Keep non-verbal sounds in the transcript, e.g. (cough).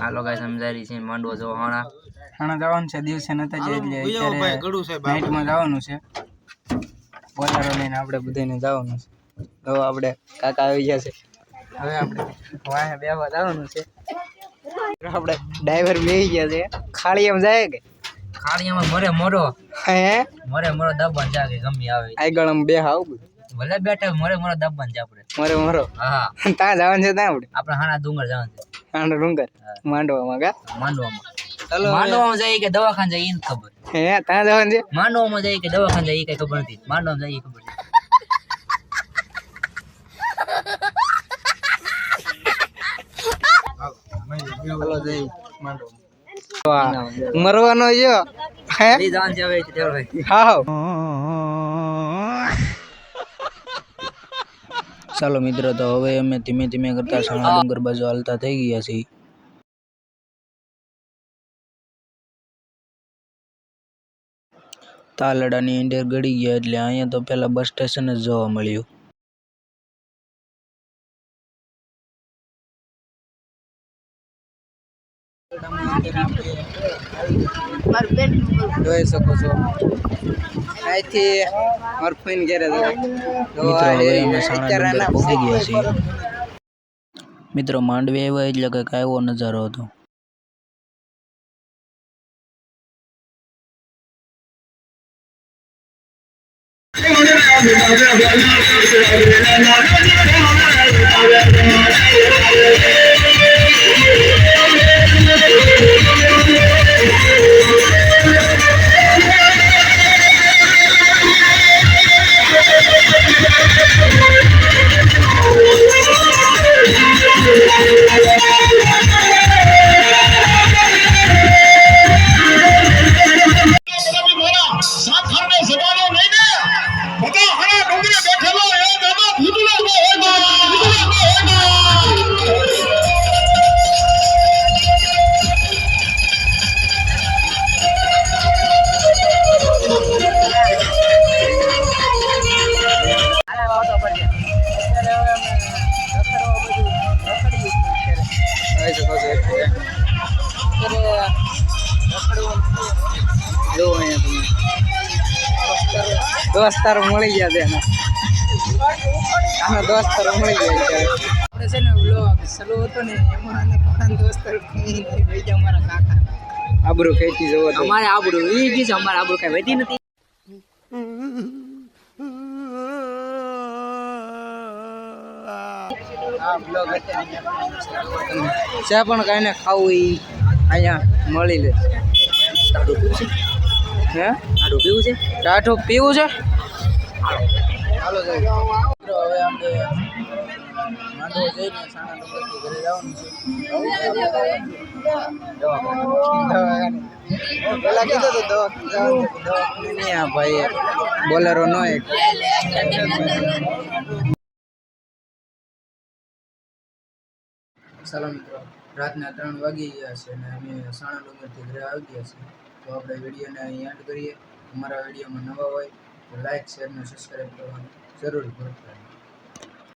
હાલો guys સમજારી છે માંડવો જો હાણા. હાણા જવાનું છે દિવસે નતા જાય એટલે અત્યારે નાઇટમાં જવાનું છે. બોલારો લઈને આપણે બધાને જવાનું છે. તો આપણે કાકા આવી ગયા છે. હવે આપણે વાહે બેવા જવાનું છે. આપણે ડ્રાઈવર બેસી ગયા છે. ખાલી એમ જાય કે? ખાડીયામાં મરે મરો. હે? મરે મરો દબન જાગે ગમી આવે. આગળ આમ બે આવું ભલે બેઠા મોરે મરો દબન જા આપણે. મોરે મોરો? હા. (laughs) ત્યાં જવાનું છે ત્યાં આપણે? આપણે હાણા ડુંગર જવાનું છે. હાણા ડુંગર? માંડવામાં કા? માંડવામાં. ચાલો માંડવામાં જઈએ કે દવાખાને જાય એને ખબર. હે ત્યાં જવાનું છે? માંડવામાં જઈએ કે દવાખાને જાય એ કઈ ખબર નથી. માંડવામાં જઈએ ખબર છે માંડવામાં. મરવાનો જો હે. છે હવે હા. ચાલો મિત્રો તો હવે અમે ધીમે ધીમે કરતા સાણા ડુંગર બાજુ હાલતા થઈ ગયા છીએ. તાલડાની અંદર ગળી ગયા એટલે અહીંયા તો પેલા બસ સ્ટેશન જ જોવા મળ્યું. જોઈ શકો છો. અહીંથી મારા ફોન ઘેરે મિત્રો માંડવી આવ્યા એટલે કંઈક આવ્યો નજારો હતો. દોસ્તારો મળી ગયા છે આનો દોસ્તારો મળી ગયા છે. આપણે છે ને ઓલો સલો હતો ને એમાં ઘણા દોસ્તારો ભાઈ ગયા અમારા કાકા આબરૂ ખેંચી જવો અમારે આબરૂ એ કી છે અમારે આબરૂ કઈ વધી નથી. જે પણ કઈ ને ખાવું એ અહીંયા મળી લે. હે? ટાઢું પીવું છે? ટાઢું પીવું છે? હાલો હવે આપણે માંડવો જઈને સાણા ડુંગરથી ઘરે જવાનું છે. પેલા કીધું તો દવાખાને જવાનું છે, દવાખાને નહીં આ ભાઈ બોલેરો નો એક. ચાલો મિત્રો રાતના ત્રણ વાગી ગયા છે અને અમે સાણા ડુંગરથી ઘરે આવી ગયા છીએ. તો આપણે વિડીયોને અહીં એન્ડ કરીએ. અમારા વિડીયોમાં નવા હોય તો લાઇક શેર અને સબસ્ક્રાઈબ કરવાનું જરૂર ભૂલતા